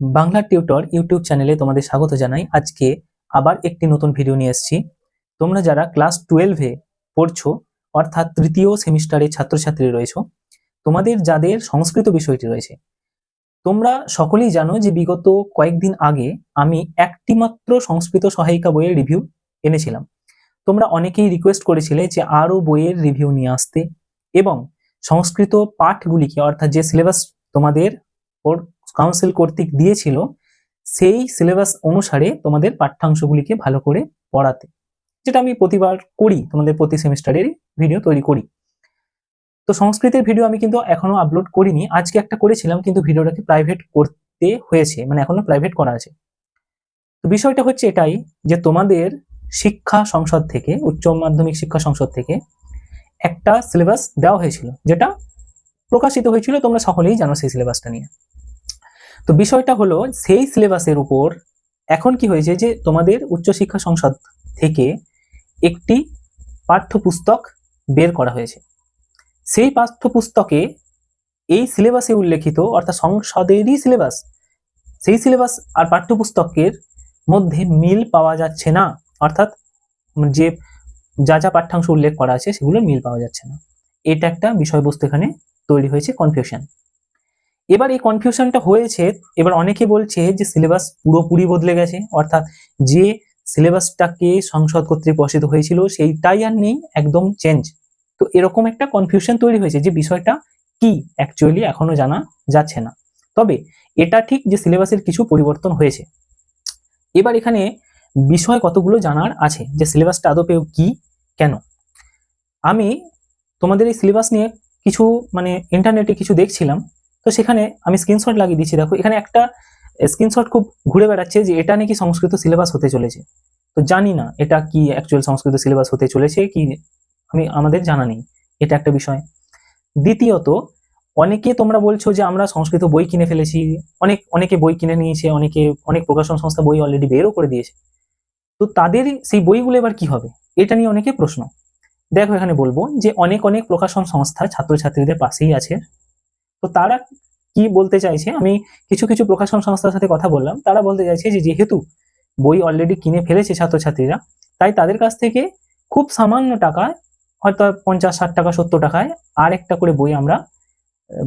Bangla tutor YouTube চ্যানেলে তোমাদের স্বাগত জানাই। আজকে আবার একটি নতুন ভিডিও নিয়ে এসেছি। তোমরা যারা ক্লাস টুয়েলভে পড়ছো, অর্থাৎ তৃতীয় সেমিস্টারে ছাত্রছাত্রী রয়েছো, তোমাদের যাদের সংস্কৃত বিষয়টি রয়েছে, তোমরা সকলেই জানো যে বিগত কয়েকদিন আগে আমি একটি মাত্র সংস্কৃত সহায়িকা বইয়ের রিভিউ এনেছিলাম। তোমরা অনেকেই রিকোয়েস্ট করেছিলে যে আরও বইয়ের রিভিউ নিয়ে আসতে এবং সংস্কৃত পাঠগুলিকে, অর্থাৎ যে সিলেবাস তোমাদের ওর কাউন্সিল কর্তৃক দিয়েছিল সেই সিলেবাস অনুসারে তোমাদের পাঠ্যাংশগুলিকে ভালো করে পড়াতে। যেটা আমি প্রতিবার করি, তোমাদের প্রতি সেমিস্টারের ভিডিও তৈরি করি। তো সংস্কৃতের ভিডিও আমি কিন্তু এখনও আপলোড করিনি। আজকে একটা করেছিলাম, কিন্তু ভিডিওটাকে প্রাইভেট করতে হয়েছে মানে এখনও প্রাইভেট করা আছে। তো বিষয়টা হচ্ছে এটাই যে তোমাদের শিক্ষা সংসদ থেকে, উচ্চ মাধ্যমিক শিক্ষা সংসদ থেকে একটা সিলেবাস দেওয়া হয়েছিল, যেটা প্রকাশিত হয়েছিল, তোমরা সকলেই জানো সেই সিলেবাসটা নিয়ে। তো বিষয়টা হলো, সেই সিলেবাসের উপর এখন কি হয়েছে যে তোমাদের উচ্চশিক্ষা সংসদ থেকে একটি পাঠ্যপুস্তক বের করা হয়েছে। সেই পাঠ্যপুস্তকে এই সিলেবাসে উল্লেখিত, অর্থাৎ সংসদেরই সিলেবাস সেই সিলেবাস আর পাঠ্যপুস্তকের মধ্যে মিল পাওয়া যাচ্ছে না। অর্থাৎ যে যা যা পাঠ্যাংশ উল্লেখ করা আছে সেগুলো মিল পাওয়া যাচ্ছে না। এটা একটা বিষয়বস্তু এখানে তৈরি হয়েছে কনফিউশন এবার এই কনফিউশনটা হয়েছে, এবার অনেকে বলছে যে সিলেবাস পুরোপুরি বদলে গেছে, অর্থাৎ যে সিলেবাসটাকে সংসদ কর্তৃক প্রকাশিত হয়েছিল সেইটাই আর নেই, একদম চেঞ্জ তো এরকম একটা কনফিউশন তৈরি হয়েছে যে বিষয়টা কি অ্যাকচুয়ালি এখনও জানা যাচ্ছে না। তবে এটা ঠিক যে সিলেবাসের কিছু পরিবর্তন হয়েছে। এবার এখানে বিষয় কতগুলো জানার আছে, যে সিলেবাসটা আদপেও কি, কেন? আমি তোমাদের এই সিলেবাস নিয়ে কিছু মানে ইন্টারনেটে কিছু দেখছিলাম তো সেখানে আমি স্ক্রিনশট লাগিয়ে দিচ্ছি। দেখো, এখানে একটা স্ক্রিনশট খুব ঘুরে বেড়াচ্ছে যে এটা নাকি সংস্কৃত সিলেবাস হতে চলেছে। তো জানি না এটা কি অ্যাকচুয়াল সংস্কৃত সিলেবাস হতে চলেছে কি আমি, আমাদের জানা নেই। এটা একটা বিষয়। দ্বিতীয়ত, অনেকে তোমরা বলছো যে আমরা সংস্কৃত বই কিনে ফেলেছি, অনেক, অনেকে বই কিনে নিয়েছে, অনেকে, অনেক প্রকাশন সংস্থা বই অলরেডি বেরও করে দিয়েছে। তো তাদের সেই বইগুলো এবার কি হবে? এটা নিয়ে অনেকে প্রশ্ন। দেখো, এখানে বলব যে অনেক অনেক প্রকাশন সংস্থা ছাত্রছাত্রীদের পাশেই আছে। তো তারা কি বলতে চাইছে? আমি কিছু কিছু প্রকাশন সংস্থার সাথে কথা বললাম। তারা বলতে চাইছে যে, যেহেতু বই অলরেডি কিনে ফেলেছে ছাত্রছাত্রীরা, তাই তাদের কাছ থেকে খুব সামান্য টাকায়, হয়তো পঞ্চাশ, ষাট টাকা, সত্তর টাকায় আর একটা করে বই আমরা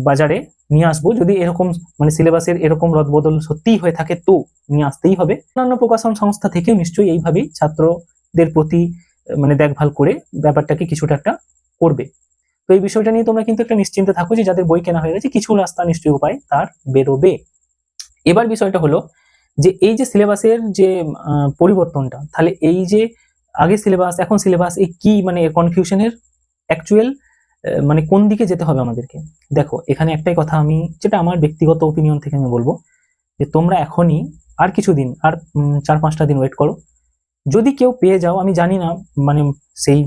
বাজারে নিয়ে আসব। যদি এরকম মানে সিলেবাসের এরকম রদবদল সত্যিই হয়ে থাকে, তো নিয়ে আসতেই হবে। অন্যান্য প্রকাশন সংস্থা থেকেও নিশ্চয়ই এইভাবেই ছাত্রদের প্রতি মানে দেখভাল করে ব্যাপারটাকে কিছুটা একটা করবে। তো এই বিষয়টা নিয়ে তোমরা কিন্তু একটা নিশ্চিন্তে থাকো যে যাদের বই কেনা হয়ে গেছে, কিছু রাস্তা নিশ্চয়ই উপায় তার বেরোবে। এবার বিষয়টা হলো যে এই যে সিলেবাসের যে পরিবর্তনটা, তাহলে এই যে আগে সিলেবাস, এখন সিলেবাস, এই কি মানে কনফিউশনের অ্যাকচুয়াল মানে কোন দিকে যেতে হবে আমাদেরকে? দেখো, এখানে একটাই কথা আমি, যেটা আমার ব্যক্তিগত ওপিনিয়ন থেকে আমি বলব, যে তোমরা এখনই আর কিছুদিন, আর চার পাঁচটা দিন ওয়েট করো। যদি কেউ পেয়ে যাও, আমি জানি না মানে সেই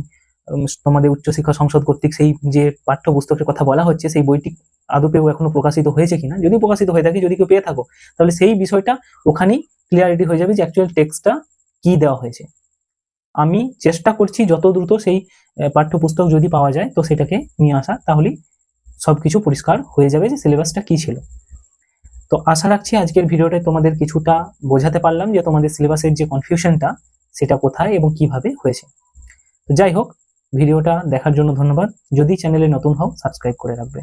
তোমাদের উচ্চশিক্ষা সংসদ কর্তৃক সেই যে পাঠ্যপুস্তকের কথা বলা হচ্ছে, সেই বইটি আদপেও এখনও প্রকাশিত হয়েছে কিনা? যদি প্রকাশিত হয়ে থাকে, যদি কেউ পেয়ে থাকো, তাহলে সেই বিষয়টা ওখানেই ক্লিয়ারিটি হয়ে যাবে যে অ্যাকচুয়াল টেক্সটটা কি দেওয়া হয়েছে। আমি চেষ্টা করছি যত দ্রুত সেই পাঠ্যপুস্তক যদি পাওয়া যায়, তো সেটাকে নিয়ে আসা, তাহলেই সবকিছু পরিষ্কার হয়ে যাবে যে সিলেবাসটা কি ছিল। তো আশা রাখছি আজকের ভিডিওটায় তোমাদের কিছুটা বোঝাতে পারলাম যে তোমাদের সিলেবাসের যে কনফিউশনটা সেটা কোথায় এবং কীভাবে হয়েছে। তো যাই হোক ভিডিওটা দেখার জন্য ধন্যবাদ। যদি চ্যানেলে নতুন হও সাবস্ক্রাইব করে রাখবে।